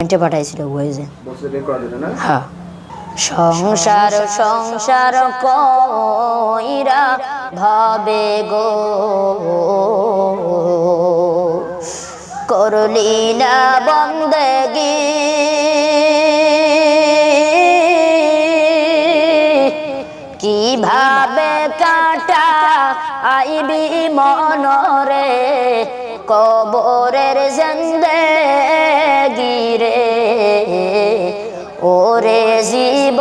কমেন্টে পাঠাইছিল না? হ্যাঁ। সংসার সংসার কইরা ভাবে গো। করলি না বন্দেগি কীভাবে কাটা আইবি মনরে? কবরের জন্দে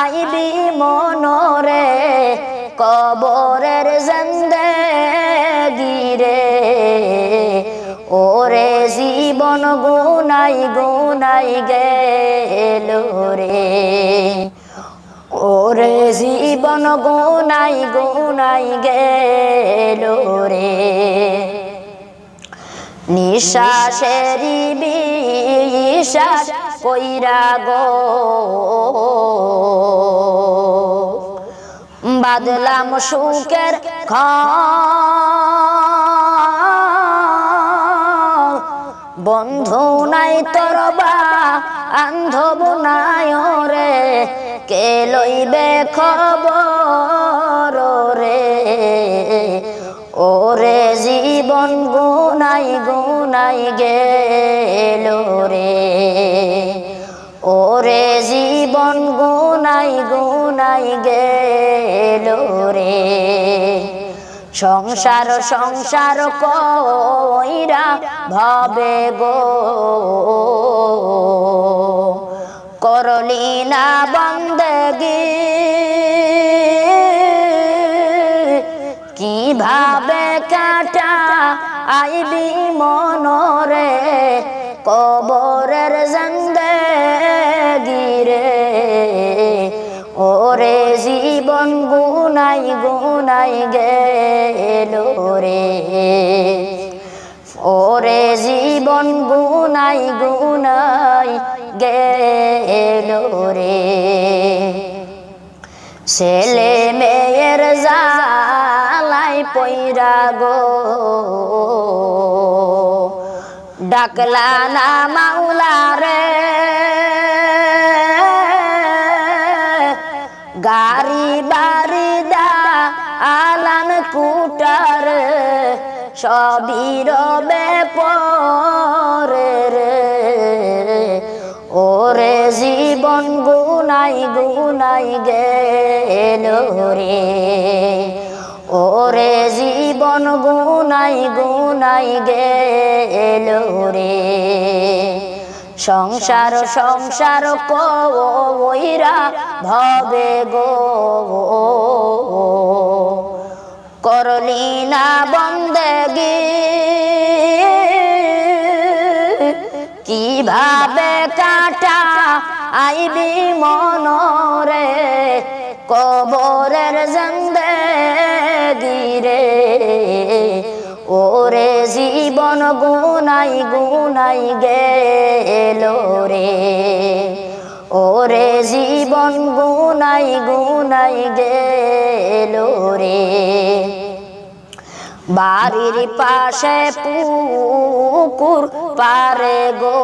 আইবি মনরে, কবরের জন্দে গিরে ওরে জীবন গুনাই গুনাই গেল রে। ওরে জীবন গুনাই গুনাই গেল রে। নিঃশ্বাসেরই বিশ্বাস কইরা গো। বাদলাম সুখের খ বন্ধু নাই তোর বা আন্ধব নাই রে কে লইবে খবর রে? ওরে জীবন গুনাই গুনাই গেল রে। ওরে জীবন গুনাই গুনাই গেল রে। সংসার সংসার কইরা ভাবে গো। করলি না বন্দগি। কীভাবে কাটা আইবি মনরে? কবরের জন্দে গিরে ওরে জীবন গুনাই গুনাই গেল রে। ওরে জীবন গুনাই গুনাই গেল রে। ছেলে মেয়ের জালাই পইরা গো। ডাকলা না মাওলা রে। গাড়ি বাড়ি দা আলান কুটার সবই রবে পরে রে। ওরে জীবন গুনাই গুনাই গেল রে। ওরে জীবন গুনাই গুনাই গেল রে। সংসার সংসার কইরা ভবে গো। করলি না বন্দগি। কীভাবে কাটা আইবি মনরে? কবরের জন্দে গিরে ওরে জীবন গুনাই গুনাই গেল রে। ওরে জীবন গুনাই গুনাই গেল রে। বাড়ির পাশে পুকুর পারে গো।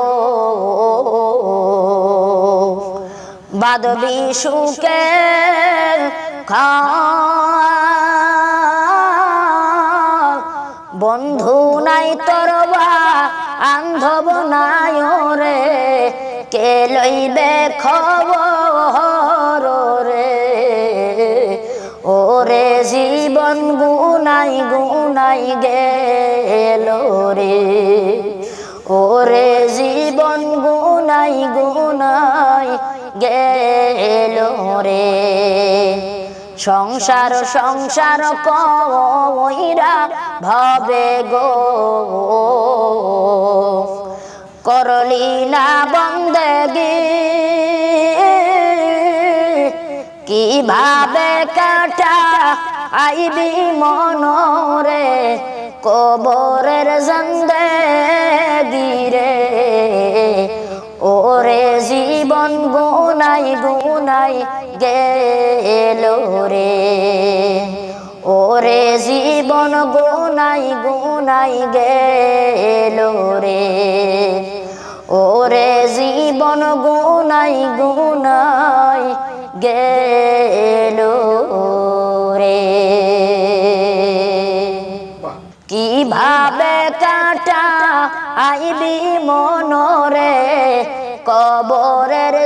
বাদবি সুকে খা বন্ধু নাই তোর বা আন্ধব নাই রে কে লইবে খবর রে ওরে জীবন গুনাই গুনাই গেল রে। ওরে জীবন গুনাই গুনাই গেল রে। সংসার সংসার কইরা ভাবে গো। করলি না বন্দেগি। কীভাবে কাটা আইবি মনরে, কবরের জন্দেগি রে ওরে জীবন গুনাই গুনাই গেল রে। ওরে জীবন গুনাই গুনাই গেল রে। ওরে জীবন গোনাই গুনাই গেল রে। কীভাবে কাটা আইবি মনরে, কবরের